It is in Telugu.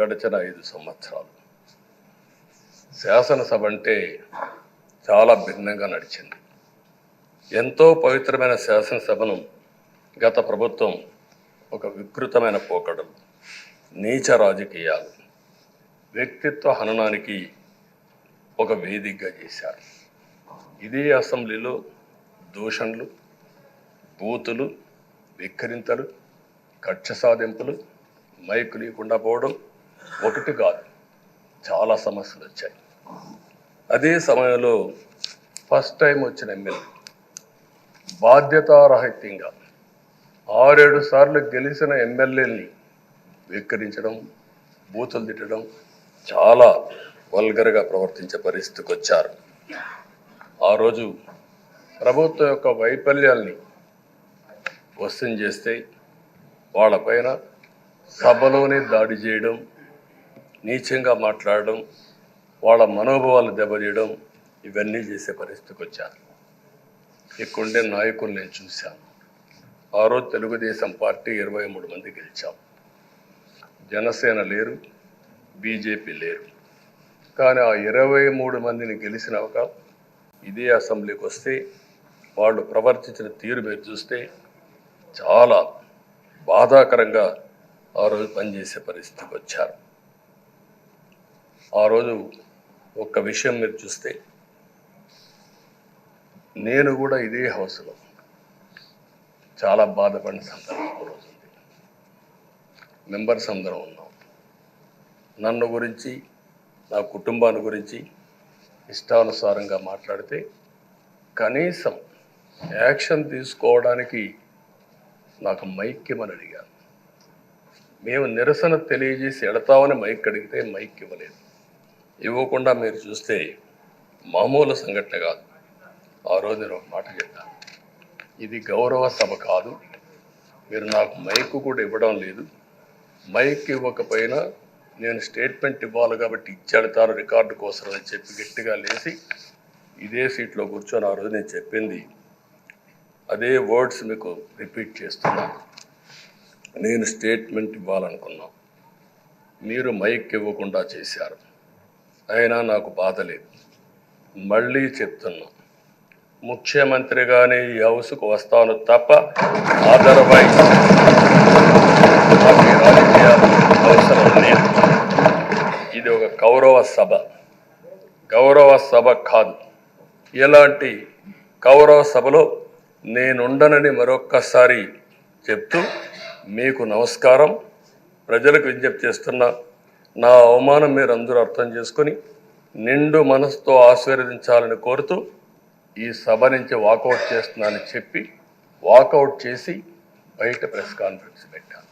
గడిచిన ఐదు సంవత్సరాలు. శాసనసభ అంటే చాలా భిన్నంగా నడిచింది. ఎంతో పవిత్రమైన శాసనసభను గత ప్రభుత్వం ఒక వికృతమైన పోకడలు నీచ రాజకీయాలు వ్యక్తిత్వ హననానికి ఒక వేదికగా చేశారు. ఇదే అసెంబ్లీలో దూషణలు బూతులు విక్కరింతలు కక్ష సాధింపులు మైకు లేకుండా పోవడం ఒకటి కాదు. చాలా సమస్యలు వచ్చాయి. అదే సమయంలో ఫస్ట్ టైం వచ్చిన ఎమ్మెల్యే బాధ్యతారహిత్యంగా ఆరేడు సార్లు గెలిచిన ఎమ్మెల్యేని వెక్కిరించడం బూతులు తిట్టడం చాలా వల్గర్గా ప్రవర్తించే పరిస్థితికి వచ్చారు. ఆ రోజు ప్రభుత్వం యొక్క వైఫల్యాల్ని వశం చేస్తే వాళ్ళపైన సభలోనే దాడి చేయడం నీచంగా మాట్లాడడం వాళ్ళ మనోభావాలు దెబ్బతీయడం ఇవన్నీ చేసే పరిస్థితికి వచ్చారు. ఇక్కడుండే నాయకులు నేను చూశాను. ఆ రోజు తెలుగుదేశం పార్టీ ఇరవై మూడు మంది గెలిచాం. జనసేన లేరు బీజేపీ లేరు. కానీ ఆ ఇరవై మూడు మందిని గెలిచిన ఒక ఇదే అసెంబ్లీకి వస్తే వాళ్ళు ప్రవర్తించిన తీరు మీరు చూస్తే చాలా బాధాకరంగా ఆ రోజు పనిచేసే పరిస్థితికి వచ్చారు. ఆ రోజు ఒక్క విషయం మీరు చూస్తే నేను కూడా ఇదే హౌస్లో చాలా బాధపడిన సందర్భం ఆ రోజు ఉంది. మెంబర్స్ అందరం ఉన్నాం. నన్ను గురించి నా కుటుంబాన్ని గురించి ఇష్టానుసారంగా మాట్లాడితే కనీసం యాక్షన్ తీసుకోవడానికి నాకు మైక్యమని అడిగాను మేము నిరసన తెలియజేసి ఎడతామని మైక్ అడిగితే మైక్ ఇవ్వలేదు. ఇవ్వకుండా మీరు చూస్తే మామూలు సంఘటన కాదు. ఆ రోజు నేను ఒక మాట చెప్పాను. ఇది గౌరవ సభ కాదు. మీరు నాకు మైక్ కూడా ఇవ్వడం లేదు. మైక్ ఇవ్వకపోయినా నేను స్టేట్మెంట్ ఇవ్వాలి కాబట్టి ఇచ్చేడతారు రికార్డు కోసం అని చెప్పి గట్టిగా లేచి ఇదే సీట్లో కూర్చొని ఆ రోజు నేను చెప్పింది. అదే వర్డ్స్ మీకు రిపీట్ చేస్తున్నాను నేను స్టేట్మెంట్ ఇవ్వాలనుకున్నాను. మీరు మైక్ ఇవ్వకుండా చేశారు. అయినా నాకు బాధ లేదు. మళ్ళీ చెప్తున్నా. ముఖ్యమంత్రిగానే ఈ హౌస్కు వస్తాను తప్ప అదర్వైజ్ నాకు రాజకీయాలు అవసరం లేదు. ఇది ఒక గౌరవ సభ. గౌరవ సభ కాదు. ఇలాంటి గౌరవ సభలో నేనుండనని మరొక్కసారి చెప్తూ మీకు నమస్కారం. ప్రజలకు విజ్ఞప్తి చేస్తున్నా నా అవమానం మీరు అందరూ అర్థం చేసుకొని నిండు మనసుతో ఆశీర్వదించాలని కోరుతూ ఈ సభ నుంచి వాకౌట్ చేస్తున్నానని చెప్పి వాకౌట్ చేసి బయట ప్రెస్ కాన్ఫరెన్స్ పెట్టాను.